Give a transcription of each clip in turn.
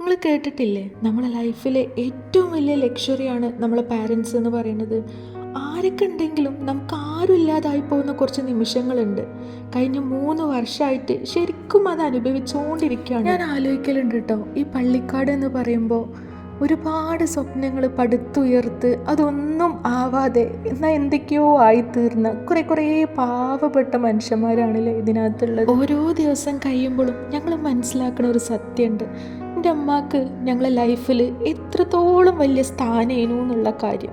നിങ്ങൾ കേട്ടിട്ടില്ലേ? നമ്മളെ ലൈഫിലെ ഏറ്റവും വലിയ ലക്ഷറിയാണ് നമ്മളെ പാരൻസ് എന്ന് പറയുന്നത്. ആരൊക്കെ ഉണ്ടെങ്കിലും നമുക്ക് ആരും ഇല്ലാതായി പോകുന്ന കുറച്ച് നിമിഷങ്ങളുണ്ട്. കഴിഞ്ഞ മൂന്ന് വർഷമായിട്ട് ശരിക്കും അത് അനുഭവിച്ചുകൊണ്ടിരിക്കുകയാണ് ഞാൻ ആലോചിക്കലുണ്ട് കേട്ടോ ഈ പള്ളിക്കാട് എന്ന് പറയുമ്പോൾ ഒരുപാട് സ്വപ്നങ്ങൾ പടുത്തുയർത്ത് അതൊന്നും ആവാതെ എന്നാൽ എന്തൊക്കെയോ ആയിത്തീർന്ന കുറെ കുറേ പാവപ്പെട്ട മനുഷ്യന്മാരാണല്ലേ ഇതിനകത്തുള്ളത്. ഓരോ ദിവസം കഴിയുമ്പോഴും ഞങ്ങൾ മനസ്സിലാക്കുന്ന ഒരു സത്യമുണ്ട് എന്റെ അമ്മയ്ക്ക് ഞങ്ങളെ ലൈഫിൽ എത്രത്തോളം വലിയ സ്ഥാനേനു എന്നുള്ള കാര്യം.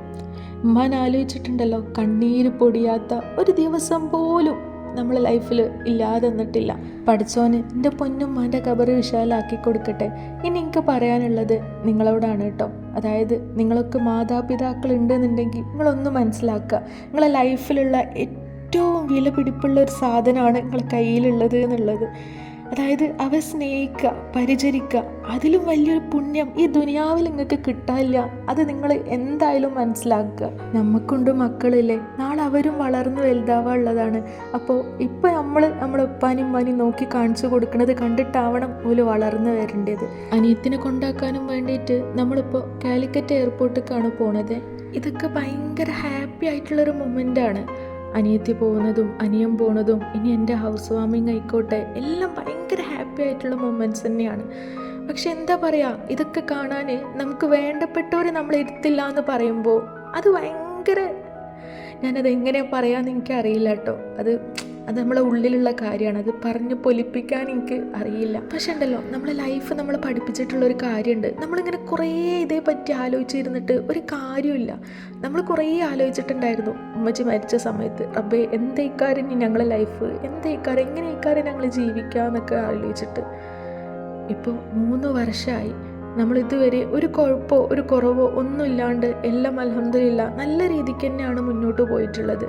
ഉമ്മാൻ ആലോചിച്ചിട്ടുണ്ടല്ലോ കണ്ണീര് പൊടിയാത്ത ഒരു ദിവസം പോലും നമ്മളെ ലൈഫിൽ ഇല്ലാതെ നിന്നിട്ടില്ല. പഠിച്ചോന് എന്റെ പൊന്നും മാന്റെ കബറ് വിശാലാക്കി കൊടുക്കട്ടെ. ഇനി എനിക്ക് പറയാനുള്ളത് നിങ്ങളോടാണ് കേട്ടോ. അതായത് നിങ്ങളൊക്കെ മാതാപിതാക്കൾ ഉണ്ടെന്നുണ്ടെങ്കിൽ നിങ്ങളൊന്ന് മനസ്സിലാക്കുക. നിങ്ങളെ ലൈഫിലുള്ള ഏറ്റവും വില പിടിപ്പുള്ള ഒരു സാധനമാണ് നിങ്ങളെ കയ്യിലുള്ളത് എന്നുള്ളത്. അതായത് അവ സ്നേഹിക്കുക പരിചരിക്കുക അതിലും വലിയൊരു പുണ്യം ഈ ദുനിയാവിൽ നിങ്ങൾക്ക് കിട്ടാനില്ല. അത് നിങ്ങൾ എന്തായാലും മനസ്സിലാക്കുക. നമുക്കുണ്ട് മക്കളില്ലേ? നാളെ അവരും വളർന്നു വലുതാവാനുള്ളതാണ്. അപ്പോൾ ഇപ്പോൾ നമ്മൾ നമ്മളെ ഉപ്പാനും ഉമ്മാനും നോക്കി കാണിച്ചു കൊടുക്കുന്നത് കണ്ടിട്ടാവണം ഓൽ വളർന്നു വരേണ്ടത്. അനിയത്തിനെ കൊണ്ടാക്കാനും വേണ്ടിയിട്ട് നമ്മളിപ്പോൾ കാലിക്കറ്റ് എയർപോർട്ടിലേക്കാണ് പോണത്. ഇതൊക്കെ ഭയങ്കര ഹാപ്പി ആയിട്ടുള്ളൊരു മൊമെന്റാണ് അനിയത്തി പോകുന്നതും അനിയൻ പോണതും ഇനി എന്റെ ഹൗസ് വാമിങ് ആയിക്കോട്ടെ എല്ലാം ഭയങ്കര ഹാപ്പി ആയിട്ടുള്ള മൊമെന്റ്സ് തന്നെയാണ്. പക്ഷെ എന്താ പറയുക ഇതൊക്കെ കാണാൻ നമുക്ക് വേണ്ടപ്പെട്ടവർ നമ്മൾ ഇരുത്തില്ല എന്ന് പറയുമ്പോൾ അത് ഭയങ്കര ഞാനത് എങ്ങനെയാണ് പറയാമെന്ന് എനിക്ക് അറിയില്ല കേട്ടോ. അത് അത് നമ്മളെ ഉള്ളിലുള്ള കാര്യമാണ്. അത് പറഞ്ഞ് പൊലിപ്പിക്കാൻ എനിക്ക് അറിയില്ല. പക്ഷെ ഉണ്ടല്ലോ നമ്മളെ ലൈഫ് നമ്മൾ പഠിപ്പിച്ചിട്ടുള്ള ഒരു കാര്യമുണ്ട്. നമ്മളിങ്ങനെ കുറേ ഇതേ പറ്റി ആലോചിച്ചിരുന്നിട്ട് ഒരു കാര്യമില്ല നമ്മൾ കുറേ ആലോചിച്ചിട്ടുണ്ടായിരുന്നു ഉമ്മച്ചി മരിച്ച സമയത്ത് റബ്ബേ ഇക്കാര്യം ഇനി ഞങ്ങളെ ലൈഫ് എന്തേക്കാരം എങ്ങനെയൊക്കാരം ഞങ്ങൾ ജീവിക്കുക എന്നൊക്കെ ആലോചിച്ചിട്ട്. ഇപ്പോൾ മൂന്ന് വർഷമായി നമ്മൾ ഇതുവരെ ഒരു കുഴപ്പമോ ഒരു കുറവോ ഒന്നുമില്ലാണ്ട് എല്ലാം അലഹമില്ല നല്ല രീതിക്ക് തന്നെയാണ് മുന്നോട്ട് പോയിട്ടുള്ളത്.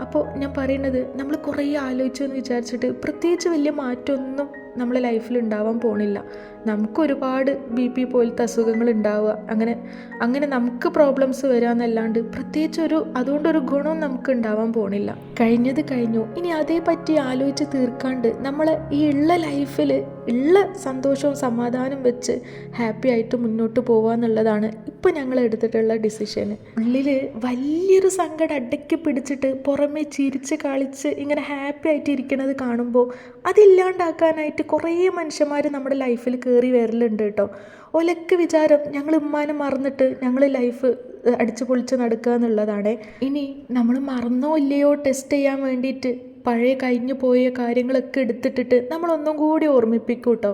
അപ്പോൾ ഞാൻ പറയുന്നത് നമ്മൾ കുറേ ആലോചിച്ചു എന്ന് വിചാരിച്ചിട്ട് പ്രത്യേകിച്ച് വലിയ മാറ്റമൊന്നും നമ്മളെ ലൈഫിൽ ഉണ്ടാവാൻ പോണില്ല. നമുക്ക് ഒരുപാട് ബി പി പോലത്തെ അസുഖങ്ങൾ ഉണ്ടാവുക. അങ്ങനെ അങ്ങനെ നമുക്ക് പ്രോബ്ലംസ് വരാമെന്നല്ലാണ്ട് പ്രത്യേകിച്ച് ഒരു അതുകൊണ്ടൊരു ഗുണവും നമുക്ക് ഉണ്ടാവാൻ പോണില്ല. കഴിഞ്ഞത് കഴിഞ്ഞു. ഇനി അതേപറ്റി ആലോചിച്ച് തീർക്കാണ്ട് നമ്മൾ ഈ ഉള്ള ലൈഫിൽ ഉള്ള സന്തോഷവും സമാധാനം വെച്ച് ഹാപ്പി ആയിട്ട് മുന്നോട്ട് പോകുക എന്നുള്ളതാണ് ഞങ്ങൾ എടുത്തിട്ടുള്ള ഡിസിഷൻ ഉള്ളിൽ വലിയൊരു സങ്കടം അടക്കി പിടിച്ചിട്ട് പുറമേ ചിരിച്ച് കളിച്ച് ഇങ്ങനെ ഹാപ്പി ആയിട്ട് ഇരിക്കുന്നത് കാണുമ്പോൾ അതില്ലാണ്ടാക്കാനായിട്ട് കുറേ മനുഷ്യന്മാർ നമ്മുടെ ലൈഫിൽ കയറി വരലുണ്ട് കേട്ടോ. ഒലക്ക് വിചാരം ഞങ്ങൾ ഉമ്മാനെ മറന്നിട്ട് ഞങ്ങൾ ലൈഫ് അടിച്ചു പൊളിച്ച് നടക്കുക എന്നുള്ളതാണ്. ഇനി നമ്മൾ മറന്നോ ഇല്ലയോ ടെസ്റ്റ് ചെയ്യാൻ വേണ്ടിയിട്ട് പഴയ കഴിഞ്ഞു പോയ കാര്യങ്ങളൊക്കെ എടുത്തിട്ടിട്ട് നമ്മളൊന്നും കൂടി ഓർമ്മിപ്പിക്കും കേട്ടോ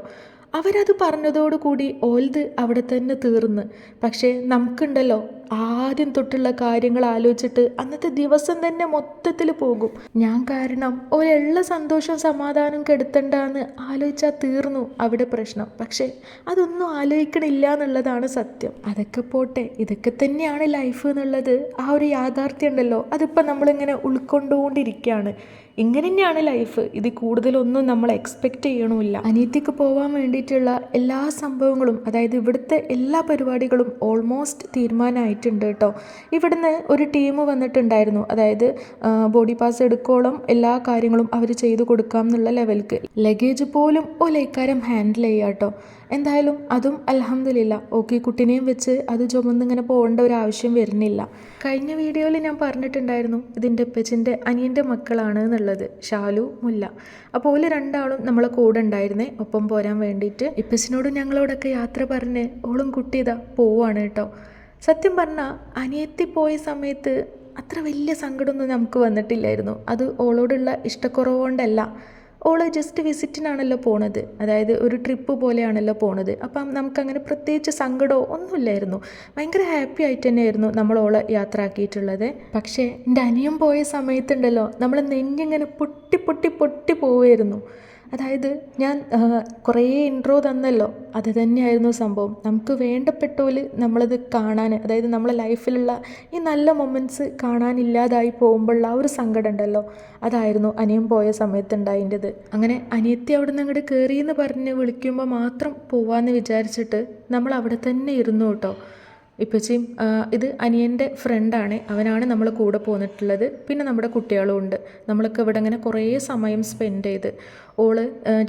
അവരത് പറഞ്ഞതോടുകൂടി ഓൽത് അവിടെ തന്നെ തീർന്ന്. പക്ഷേ നമുക്കുണ്ടല്ലോ ആദ്യം തൊട്ടുള്ള കാര്യങ്ങൾ ആലോചിച്ചിട്ട് അന്നത്തെ ദിവസം തന്നെ മൊത്തത്തിൽ പോകും. ഞാൻ കാരണം ഒരെള്ള സന്തോഷവും സമാധാനവും കെടുത്തണ്ടെന്ന് ആലോചിച്ചാൽ തീർന്നു അവിടെ പ്രശ്നം. പക്ഷേ അതൊന്നും ആലോചിക്കണില്ല എന്നുള്ളതാണ് സത്യം. അതൊക്കെ പോട്ടെ ഇതൊക്കെ തന്നെയാണ് ലൈഫ് എന്നുള്ളത്. ആ ഒരു യാഥാർത്ഥ്യം ഉണ്ടല്ലോ അതിപ്പോൾ നമ്മളിങ്ങനെ ഉൾക്കൊണ്ടുകൊണ്ടിരിക്കുകയാണ്. ഇങ്ങനെ തന്നെയാണ് ലൈഫ്. ഇത് കൂടുതലൊന്നും നമ്മൾ എക്സ്പെക്റ്റ് ചെയ്യണമില്ല. അനിയത്തിക്ക് പോകാൻ വേണ്ടിയിട്ടുള്ള എല്ലാ സംഭവങ്ങളും അതായത് ഇവിടുത്തെ എല്ലാ പരിപാടികളും ഓൾമോസ്റ്റ് തീരുമാനമായിട്ടുണ്ട് കേട്ടോ. ഇവിടുന്ന് ഒരു ടീം വന്നിട്ടുണ്ടായിരുന്നു. അതായത് ബോഡി പാസ് എടുക്കോളം എല്ലാ കാര്യങ്ങളും അവർ ചെയ്തു കൊടുക്കാം എന്നുള്ള ലെവൽക്ക് ലഗേജ് പോലും ഒലൈക്കാരം ഹാൻഡിൽ ചെയ്യാം കേട്ടോ. എന്തായാലും അതും അലഹമില്ല ഓക്കെ കുട്ടിനെയും വെച്ച് അത് ചുമന്നിങ്ങനെ പോകേണ്ട ഒരു ആവശ്യം വരുന്നില്ല. കഴിഞ്ഞ വീഡിയോയിൽ ഞാൻ പറഞ്ഞിട്ടുണ്ടായിരുന്നു ഇതിന്റെ ഉപ്പച്ചിന്റെ അനിയന്റെ മക്കളാണ് എന്നുള്ളത് ഷാലു മുല്ല. അപ്പോൾ ഓൽ രണ്ടാളും നമ്മളെ കൂടെ ഉണ്ടായിരുന്നേ ഒപ്പം പോരാൻ വേണ്ടിയിട്ട്. ഇപ്പച്ചിനോട് ഞങ്ങളോടൊക്കെ യാത്ര പറഞ്ഞ് ഓളും കുട്ടി ഇതാ പോവാണ് കേട്ടോ. സത്യം പറഞ്ഞാൽ അനിയത്തി പോയ സമയത്ത് അത്ര വലിയ സങ്കടമൊന്നും നമുക്ക് വന്നിട്ടില്ലായിരുന്നു. അത് ഓളോടുള്ള ഇഷ്ടക്കുറവ് കൊണ്ടല്ല ഓൾ ജസ്റ്റ് വിസിറ്റിനാണല്ലോ പോണത്. അതായത് ഒരു ട്രിപ്പ് പോലെയാണല്ലോ പോണത്. അപ്പം നമുക്കങ്ങനെ പ്രത്യേകിച്ച് സങ്കടമോ ഒന്നുമില്ലായിരുന്നു. ഭയങ്കര ഹാപ്പി ആയിട്ട് തന്നെയായിരുന്നു നമ്മൾ ഓളെ യാത്ര ആക്കിയിട്ടുള്ളത് പക്ഷേ എന്റെ അനിയം പോയ സമയത്തുണ്ടല്ലോ നമ്മൾ നെഞ്ഞിങ്ങനെ പൊട്ടി പൊട്ടി പൊട്ടി പോവുമായിരുന്നു അതായത് ഞാൻ കുറേ ഇൻട്രോ തന്നല്ലോ. അത് തന്നെയായിരുന്നു സംഭവം. നമുക്ക് വേണ്ടപ്പെട്ടോൽ നമ്മളത് കാണാൻ അതായത് നമ്മളെ ലൈഫിലുള്ള ഈ നല്ല മൊമെന്റ്സ് കാണാനില്ലാതായി പോകുമ്പോഴുള്ള ആ ഒരു സങ്കടം ഉണ്ടല്ലോ. അതായിരുന്നു അനിയൻ പോയ സമയത്തുണ്ടായിന്റെത്. അങ്ങനെ അനിയത്തി അവിടെ നിന്ന് അങ്ങോട്ട് കയറിയെന്ന് പറഞ്ഞ് വിളിക്കുമ്പോൾ മാത്രം പോവാമെന്ന് വിചാരിച്ചിട്ട് നമ്മൾ അവിടെ തന്നെ ഇരുന്നു കേട്ടോ. ഇപ്പച്ചിയും ഇത് അനിയന്റെ ഫ്രണ്ടാണ് അവനാണ് നമ്മൾ കൂടെ പോന്നിട്ടുള്ളത്. പിന്നെ നമ്മുടെ കുട്ടികളും ഉണ്ട്. നമ്മളൊക്കെ ഇവിടെ ഇങ്ങനെ കുറേ സമയം സ്പെൻഡ് ചെയ്ത്. ഓൾ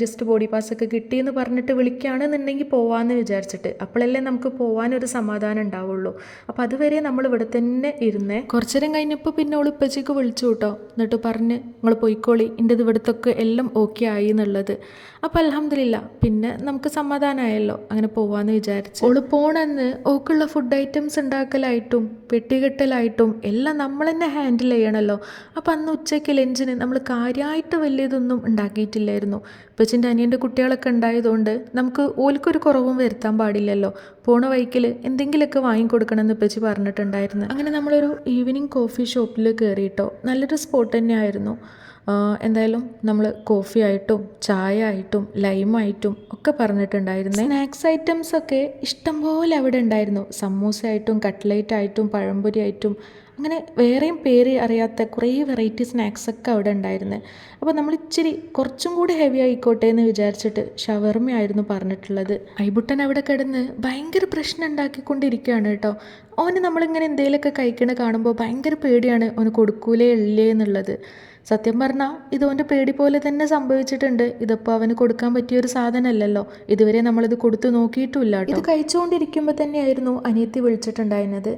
ജസ്റ്റ് ബോഡി പാസ്സൊക്കെ കിട്ടിയെന്ന് പറഞ്ഞിട്ട് വിളിക്കുകയാണെന്നുണ്ടെങ്കിൽ പോവാമെന്ന് വിചാരിച്ചിട്ട്. അപ്പോഴല്ലേ നമുക്ക് പോകാനൊരു സമാധാനം ഉണ്ടാവുള്ളൂ. അപ്പോൾ അതുവരെ നമ്മൾ ഇവിടെ തന്നെ ഇരുന്നേ. കുറച്ചു നേരം കഴിഞ്ഞപ്പോൾ പിന്നെ ഓൾ ഇപ്പച്ചേക്ക് വിളിച്ചു കേട്ടോ. എന്നിട്ട് പറഞ്ഞ് നിങ്ങൾ പോയിക്കോളി. എന്റെ ഇത് എല്ലാം ഓക്കെ ആയി എന്നുള്ളത്. അപ്പോൾ അലഹമില്ല പിന്നെ നമുക്ക് സമാധാനമായല്ലോ. അങ്ങനെ പോവാമെന്ന് വിചാരിച്ചു. ഓൾ പോണെന്ന് ഓക്കുള്ള ഫുഡ് ഐറ്റംസ് ഉണ്ടാക്കലായിട്ടും പെട്ടികെട്ടലായിട്ടും എല്ലാം നമ്മൾ തന്നെ ഹാൻഡിൽ ചെയ്യണമല്ലോ അപ്പോൾ അന്ന് ഉച്ചയ്ക്ക് ലഞ്ചിന് നമ്മൾ കാര്യമായിട്ട് വലിയതൊന്നും ഉണ്ടാക്കിയിട്ടില്ലായിരുന്നു. ഇപ്പച്ചിന്റെ അനിയന്റെ കുട്ടികളൊക്കെ ഉണ്ടായതുകൊണ്ട് നമുക്ക് ഓൽക്കൊരു കുറവും വരുത്താൻ പാടില്ലല്ലോ. പോണ വഴിക്കിൽ എന്തെങ്കിലുമൊക്കെ വാങ്ങിക്കൊടുക്കണമെന്ന് ഇപ്പച്ചി പറഞ്ഞിട്ടുണ്ടായിരുന്നു. അങ്ങനെ നമ്മളൊരു ഈവനിങ് കോഫി ഷോപ്പിൽ കയറിയിട്ടോ നല്ലൊരു സ്പോട്ട് തന്നെയായിരുന്നു. എന്തായാലും നമ്മൾ കോഫി ആയിട്ടും ചായ ആയിട്ടും ലൈമായിട്ടും ഒക്കെ പറഞ്ഞിട്ടുണ്ടായിരുന്നു. സ്നാക്സ് ഐറ്റംസ് ഒക്കെ ഇഷ്ടംപോലെ അവിടെ ഉണ്ടായിരുന്നു. സമൂസ ആയിട്ടും കട്ട്ലേറ്റ് ആയിട്ടും പഴംപൊരി ആയിട്ടും അങ്ങനെ വേറെയും പേര് അറിയാത്ത കുറേ വെറൈറ്റി സ്നാക്സൊക്കെ അവിടെ ഉണ്ടായിരുന്നു. അപ്പോൾ നമ്മൾ ഇച്ചിരി കുറച്ചും കൂടി ഹെവി ആയിക്കോട്ടെ എന്ന് വിചാരിച്ചിട്ട് ഷവർമ്മയായിരുന്നു പറഞ്ഞിട്ടുള്ളത്. ഐബുട്ടൻ അവിടെ കിടന്ന് ഭയങ്കര പ്രശ്നം ഉണ്ടാക്കിക്കൊണ്ടിരിക്കുകയാണ് കേട്ടോ. ഓന് നമ്മളിങ്ങനെ എന്തെങ്കിലുമൊക്കെ കഴിക്കണ കാണുമ്പോൾ ഭയങ്കര പേടിയാണ് ഓന് കൊടുക്കൂലേ ഇല്ലേ എന്നുള്ളത്. സത്യം പറഞ്ഞാൽ ഇത് ഓന്റെ പേടി പോലെ തന്നെ സംഭവിച്ചിട്ടുണ്ട്. ഇതിപ്പോൾ അവന് കൊടുക്കാൻ പറ്റിയ ഒരു സാധനമല്ലല്ലോ. ഇതുവരെ നമ്മളിത് കൊടുത്തു നോക്കിയിട്ടുമില്ല ഇത് കഴിച്ചുകൊണ്ടിരിക്കുമ്പോൾ തന്നെയായിരുന്നു അനിയത്തി വിളിച്ചിട്ടുണ്ടായിരുന്നത്.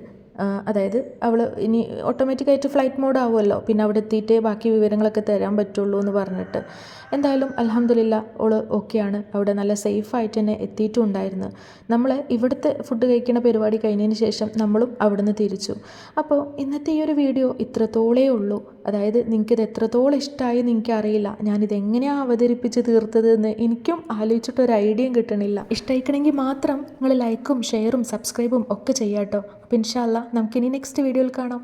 അതായത് അവൾ ഇനി ഓട്ടോമാറ്റിക്കായിട്ട് ഫ്ലൈറ്റ് മോഡ് ആവുമല്ലോ. പിന്നെ അവിടെ എത്തിയിട്ടേ ബാക്കി വിവരങ്ങളൊക്കെ തരാൻ പറ്റുള്ളൂ എന്ന് പറഞ്ഞിട്ട്. എന്തായാലും അലഹമില്ല ഓൾ ഓക്കെയാണ്. അവിടെ നല്ല സേഫായിട്ട് തന്നെ എത്തിയിട്ടുണ്ടായിരുന്നു. നമ്മൾ ഇവിടുത്തെ ഫുഡ് കഴിക്കുന്ന പരിപാടി കഴിഞ്ഞതിന് ശേഷം നമ്മളും അവിടുന്ന് തിരിച്ചു. അപ്പോൾ ഇന്നത്തെ ഈ ഒരു വീഡിയോ ഇത്രത്തോളേ ഉള്ളൂ. അതായത് നിങ്ങൾക്കിത് എത്രത്തോളം ഇഷ്ടമായി എന്ന് എനിക്കറിയില്ല. ഞാനിത് എങ്ങനെയാണ് അവതരിപ്പിച്ച് തീർത്തത് എന്ന് എനിക്കും ആലോചിച്ചിട്ട് ഒരു ഐഡിയയും കിട്ടണില്ല. ഇഷ്ടമായിക്കണമെങ്കിൽ മാത്രം നിങ്ങൾ ലൈക്കും ഷെയറും സബ്സ്ക്രൈബും ഒക്കെ ചെയ്യാട്ടോ. അപ്പോൾ ഇൻഷാല്ല നമുക്കിനി നെക്സ്റ്റ് വീഡിയോയിൽ കാണാം.